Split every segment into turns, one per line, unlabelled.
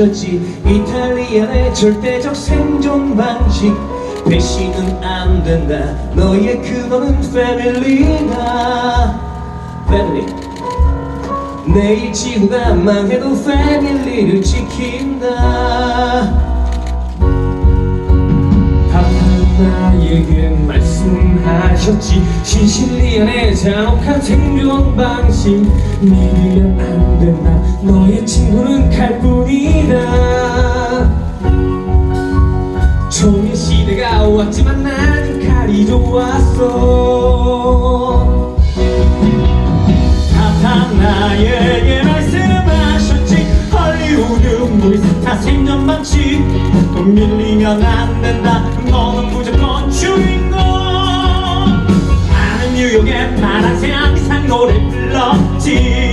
말씀하셨지. 이탈리안의 절대적 생존 방식. 배신은 안 된다. 너의 근원은 패밀리다. 패밀리 내일 지구가 망해도 패밀리를 지킨다 나에게 말씀하셨지. 신실리안의 잔혹한 생존 방식. 믿으면 안 된다. 너의 친구는 칼뿐이다. 종의 시대가 왔지만 나는 칼이 좋았어.
파파 나에게 말씀하셨지. 헐리우드 물스타 생존 반칙 또 밀리면 안 된다 파란색 이상 노래 불렀지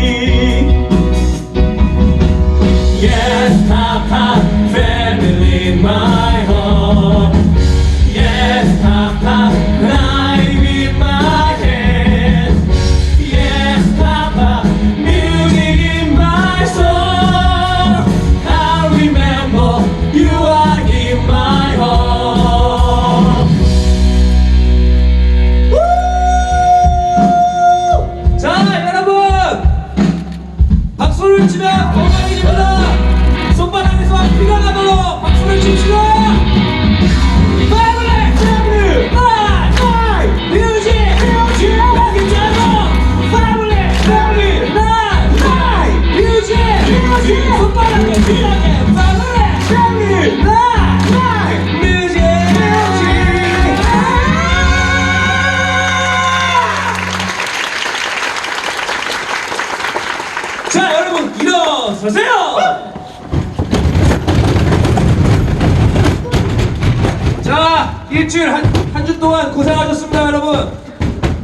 일주일 한 한 주 동안 고생하셨습니다 여러분.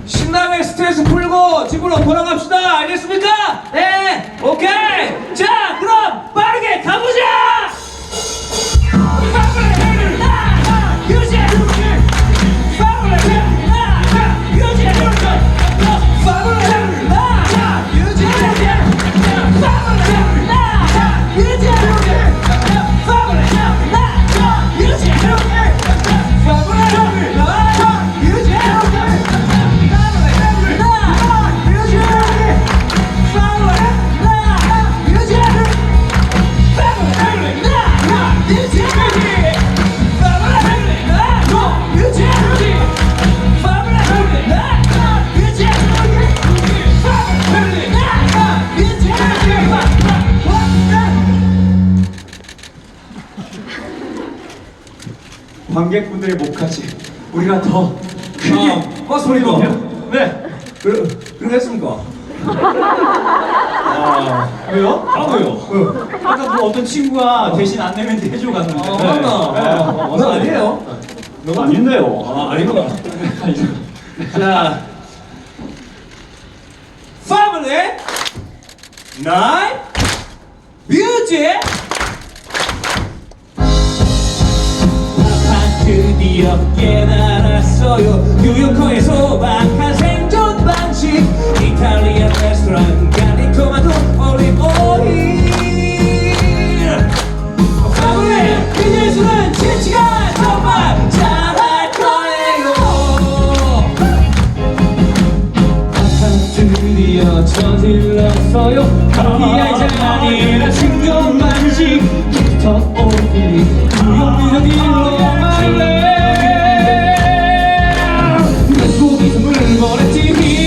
신나게 스트레스 풀고 집으로 돌아갑시다. 알겠습니까? 네. 오케이. 자 그럼 빠르게 가보자
관객분들의 목까지 우리가 더 크게
어, 소리 높여.
네.
그, 그렇게 했습니까?
아, 왜요? 아, 왜요? 아까 그 어떤 친구가 대신 안내멘트 해주고 갔는데.
아, 맞나? 아, 나 아니에요.
너가 아닌데요. 아, 아니구나.
자, 패밀리 드디어 깨달았어요. 뉴요커의 소박한 생존 방식. 이탈리안 레스토랑 갈리토마토 올리브 오일. 패밀리 비즈니스는 지치가 정말 잘할 거예요. 드디어 저질렀어요. 커피아이 잔이라 충전 방식 힙스터 오일이 뉴욕 미러딜로 말래 Volunteer